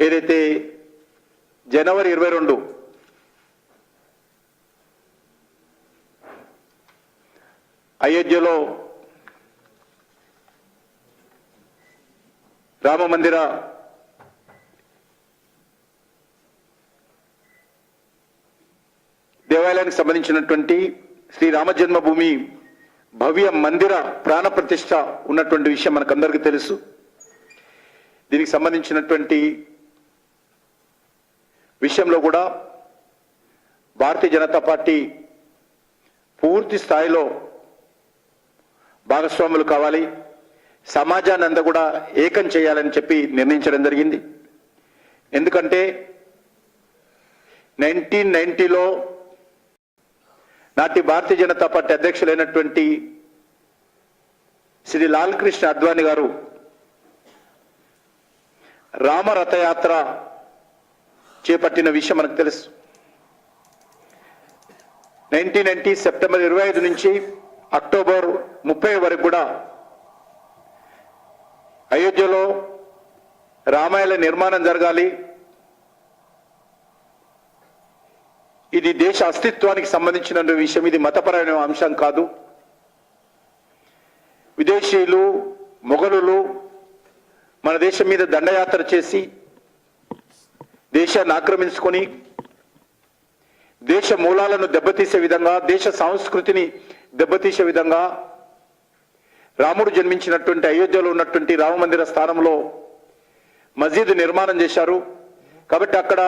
ఏదైతే జనవరి ఇరవై రెండు అయోధ్యలో రామ మందిర దేవాలయానికి సంబంధించినటువంటి శ్రీ రామ జన్మభూమి భవ్య మందిర ప్రాణ ప్రతిష్ట ఉన్నటువంటి విషయం మనకందరికీ తెలుసు. దీనికి సంబంధించినటువంటి విషయంలో కూడా భారతీయ జనతా పార్టీ పూర్తి స్థాయిలో భాగస్వాములు కావాలి. సమాజాన్ని అంతా కూడా ఏకం చేయాలని చెప్పి నిర్ణయించడం జరిగింది. ఎందుకంటే నైన్టీన్ నైన్టీలో నాటి భారతీయ జనతా పార్టీ అధ్యక్షులైనటువంటి శ్రీ లాల్ కృష్ణ అద్వాని గారు రామ రథయాత్ర చేపట్టిన విషయం మనకు తెలుసు. నైన్టీన్ నైన్టీ సెప్టెంబర్ ఇరవై ఐదు నుంచి అక్టోబర్ ముప్పై వరకు కూడా అయోధ్యలో రామాయణ నిర్మాణం జరగాలి. ఇది దేశ అస్తిత్వానికి సంబంధించిన విషయం. ఇది మతపరమైన అంశం కాదు. విదేశీయులు మొఘలులు మన దేశం మీద దండయాత్ర చేసి దేశాన్ని ఆక్రమించుకొని దేశ మూలాలను దెబ్బతీసే విధంగా దేశ సంస్కృతిని దెబ్బతీసే విధంగా రాముడు జన్మించినటువంటి అయోధ్యలో ఉన్నటువంటి రామమందిర స్థానంలో మసీదు నిర్మాణం చేశారు. కాబట్టి అక్కడ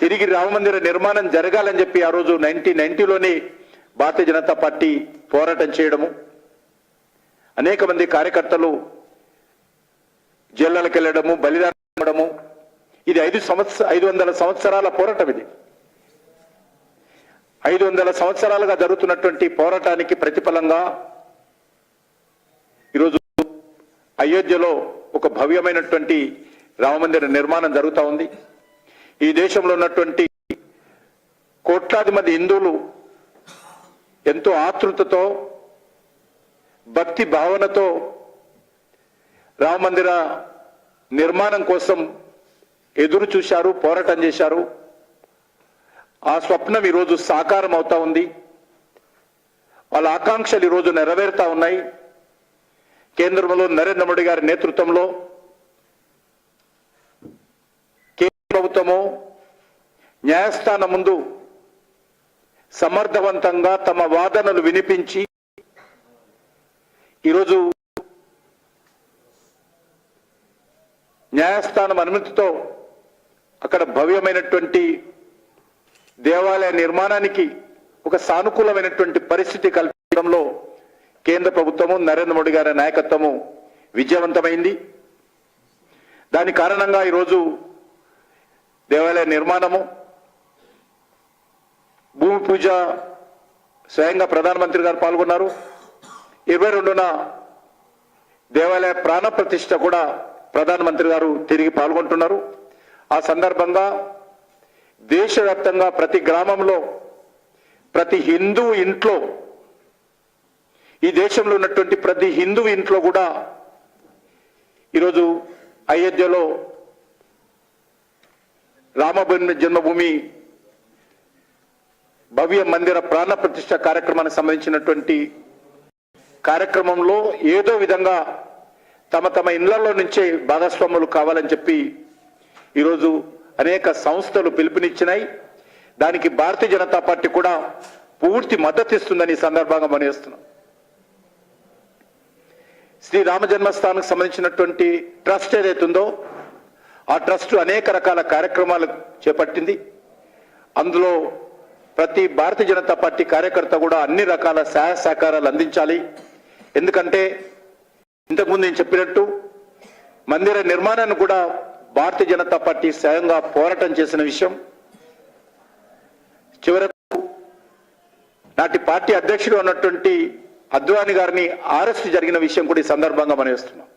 తిరిగి రామమందిర నిర్మాణం జరగాలని చెప్పి ఆ రోజు నైన్టీన్ నైన్టీలోనే భారతీయ జనతా పార్టీ పోరాటం చేయడము. అనేక మంది కార్యకర్తలు జైళ్ళకి వెళ్ళడము బలిదానం ఇది ఐదు సంవత్సర ఐదు వందల సంవత్సరాల పోరాటం ఇది. ఐదు వందల సంవత్సరాలుగా జరుగుతున్నటువంటి పోరాటానికి ప్రతిఫలంగా ఈరోజు అయోధ్యలో ఒక భవ్యమైనటువంటి రామమందిర నిర్మాణం జరుగుతూ ఉంది. ఈ దేశంలో ఉన్నటువంటి కోట్లాది మంది హిందువులు ఎంతో ఆతృతతో భక్తి భావనతో రామమందిర నిర్మాణం కోసం ఎదురు చూశారు పోరాటం చేశారు. ఆ స్వప్నం ఈరోజు సాకారం అవుతా ఉంది. వాళ్ళ ఆకాంక్షలు ఈరోజు నెరవేరుతా ఉన్నాయి. కేంద్రంలో నరేంద్ర మోడీ గారి నేతృత్వంలో కేంద్ర ప్రభుత్వము న్యాయస్థానం ముందు సమర్థవంతంగా తమ వాదనలు వినిపించి ఈరోజు న్యాయస్థానం అనుమతితో అక్కడ భవ్యమైనటువంటి దేవాలయ నిర్మాణానికి ఒక సానుకూలమైనటువంటి పరిస్థితి కల్పించడంలో కేంద్ర ప్రభుత్వము నరేంద్ర మోడీ గారి నాయకత్వము విజయవంతమైంది. దాని కారణంగా ఈరోజు దేవాలయ నిర్మాణము భూమి పూజ స్వయంగా ప్రధానమంత్రి గారు పాల్గొన్నారు. ఇరవై రెండున దేవాలయ ప్రాణ ప్రతిష్ఠ కూడా ప్రధానమంత్రి గారు తిరిగి పాల్గొంటున్నారు. ఆ సందర్భంగా దేశవ్యాప్తంగా ప్రతి గ్రామంలో ప్రతి హిందూ ఇంట్లో ఈ దేశంలో ఉన్నటువంటి ప్రతి హిందూ ఇంట్లో కూడా ఈరోజు అయోధ్యలో రామభూమి జన్మభూమి భవ్య మందిర ప్రాణ ప్రతిష్ట కార్యక్రమానికి సంబంధించినటువంటి కార్యక్రమంలో ఏదో విధంగా తమ తమ ఇళ్ళలో నుంచే భాగస్వాములు కావాలని చెప్పి ఈరోజు అనేక సంస్థలు పిలుపునిచ్చినాయి. దానికి భారతీయ జనతా పార్టీ కూడా పూర్తి మద్దతు ఇస్తుందని ఈ సందర్భంగా మనవేస్తున్నాం శ్రీ రామ జన్మస్థానం సంబంధించినటువంటి ట్రస్ట్ ఏదైతే ఉందో ఆ ట్రస్ట్ అనేక రకాల కార్యక్రమాలు చేపట్టింది. అందులో ప్రతి భారతీయ జనతా పార్టీ కార్యకర్త కూడా అన్ని రకాల సహాయ సహకారాలు అందించాలి. ఎందుకంటే ఇంతకుముందు నేను చెప్పినట్టు మందిర నిర్మాణాన్ని కూడా భారతీయ జనతా పార్టీ స్వయంగా పోరాటం చేసిన విషయం. చివరకు నాటి పార్టీ అధ్యక్షుడు ఉన్నటువంటి అద్వాని గారిని అరెస్ట్ జరిగిన విషయం కూడా ఈ సందర్భంగా మనవిస్తున్నాం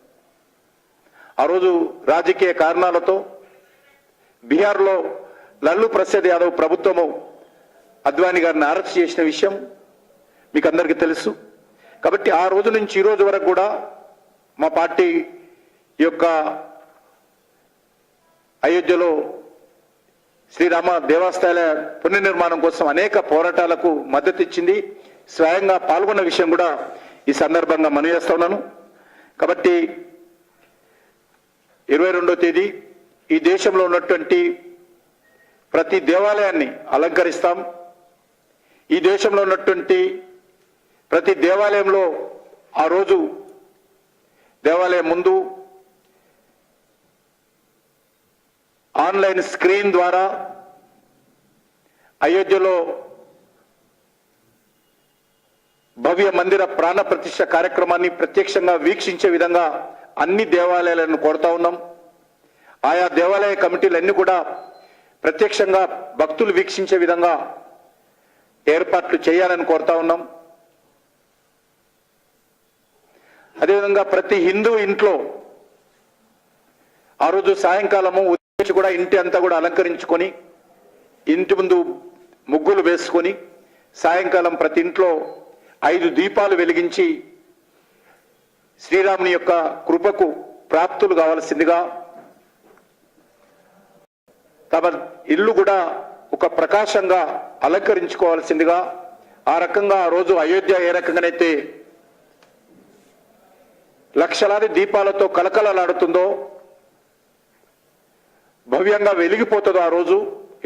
ఆ రోజు రాజకీయ కారణాలతో బీహార్లో లల్లు ప్రసాద్ యాదవ్ ప్రభుత్వము అద్వాని గారిని అరెస్ట్ చేసిన విషయం మీకు అందరికీ తెలుసు. కాబట్టి ఆ రోజు నుంచి ఈ రోజు వరకు కూడా మా పార్టీ యొక్క అయోధ్యలో శ్రీరామ దేవాలయాల పునర్నిర్మాణం కోసం అనేక పోరాటాలకు మద్దతు ఇచ్చింది. స్వయంగా పాల్గొన్న విషయం కూడా ఈ సందర్భంగా మనవి చేస్తా ఉన్నాను. కాబట్టి ఇరవై రెండో తేదీ ఈ దేశంలో ఉన్నటువంటి ప్రతి దేవాలయాన్ని అలంకరిస్తాం. ఈ దేశంలో ఉన్నటువంటి ప్రతి దేవాలయంలో ఆ రోజు దేవాలయం ముందు ఆన్లైన్ స్క్రీన్ ద్వారా అయోధ్యలో భవ్య మందిర ప్రాణ ప్రతిష్ట కార్యక్రమాన్ని ప్రత్యక్షంగా వీక్షించే విధంగా అన్ని దేవాలయాలను కోరుతా ఉన్నాం. ఆయా దేవాలయ కమిటీలన్నీ కూడా ప్రత్యక్షంగా భక్తులు వీక్షించే విధంగా ఏర్పాట్లు చేయాలని కోరుతా ఉన్నాం. అదేవిధంగా ప్రతి హిందూ ఇంట్లో ఆ రోజు సాయంకాలము ఉదయించి కూడా ఇంటి అంతా కూడా అలంకరించుకొని ఇంటి ముందు ముగ్గులు వేసుకొని సాయంకాలం ప్రతి ఇంట్లో ఐదు దీపాలు వెలిగించి శ్రీరాముని యొక్క కృపకు ప్రాప్తులు కావాల్సిందిగా తమ ఇల్లు కూడా ఒక ప్రకాశంగా అలంకరించుకోవాల్సిందిగా ఆ రకంగా ఆ రోజు అయోధ్య ఏ రకంగానైతే లక్షలాది దీపాలతో కలకలలాడుతుందో భవ్యంగా వెలిగిపోతుందో ఆ రోజు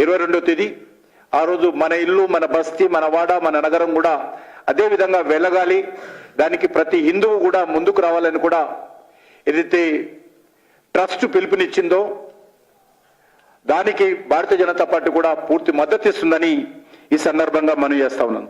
ఇరవై రెండో తేదీ. ఆ రోజు మన ఇల్లు మన బస్తీ మన వాడ మన నగరం కూడా అదే విధంగా వెలగాలి. దానికి ప్రతి హిందువు కూడా ముందుకు రావాలని కూడా ఏదైతే ట్రస్ట్ పిలుపునిచ్చిందో దానికి భారతీయ జనతా పార్టీ కూడా పూర్తి మద్దతు ఇస్తుందని ఈ సందర్భంగా మనం చేస్తా ఉన్నాను.